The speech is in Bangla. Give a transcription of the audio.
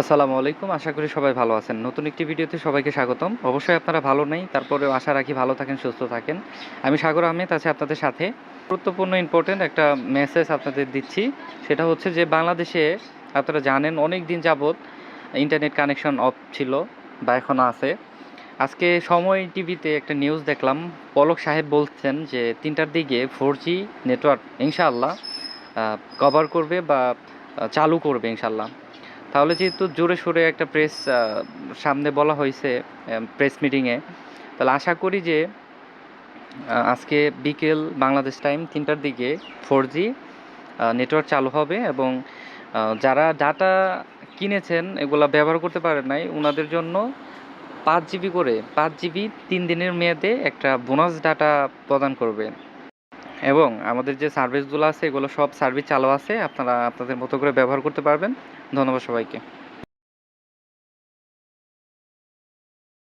আসসালামু আলাইকুম। আশা করি সবাই ভালো আছেন। নতুন একটি ভিডিওতে সবাইকে স্বাগতম। অবশ্যই আপনারা ভালো নেই, তারপরেও আশা রাখি ভালো থাকেন, সুস্থ থাকেন। আমি সাগর আহমেদ, আছি আপনাদের সাথে। গুরুত্বপূর্ণ ইম্পর্টেন্ট একটা মেসেজ আপনাদের দিচ্ছি। সেটা হচ্ছে যে, বাংলাদেশে আপনারা জানেন অনেক দিন যাবৎ ইন্টারনেট কানেকশন অফ ছিল বা এখনও আছে। আজকে সময় টিভিতে একটা নিউজ দেখলাম। পলক সাহেব বলছেন যে, তিনটার দিকে ফোর জি নেটওয়ার্ক ইনশাআল্লাহ কভার করবে বা চালু করবে ইনশাল্লাহ তাহলে যেহেতু জোরে সোরে একটা প্রেস সামনে বলা হয়েছে প্রেস মিটিংয়ে তাহলে আশা করি যে আজকে বিকেল বাংলাদেশ টাইম তিনটার দিকে ফোর জি নেটওয়ার্ক চালু হবে এবং যারা ডাটা কিনেছেন, এগুলা ব্যবহার করতে পারেন নাই ওনাদের জন্য পাঁচ জিবি করে, পাঁচ জিবি তিন দিনের মেয়াদে একটা বোনাস ডাটা প্রদান করবে। এবং আমাদের যে সার্ভিসগুলো আছে, এগুলো সব সার্ভিস চালু আছে। আপনারা আপনাদের মতো করে ব্যবহার করতে পারবেন। ধন্যবাদ সবাইকে।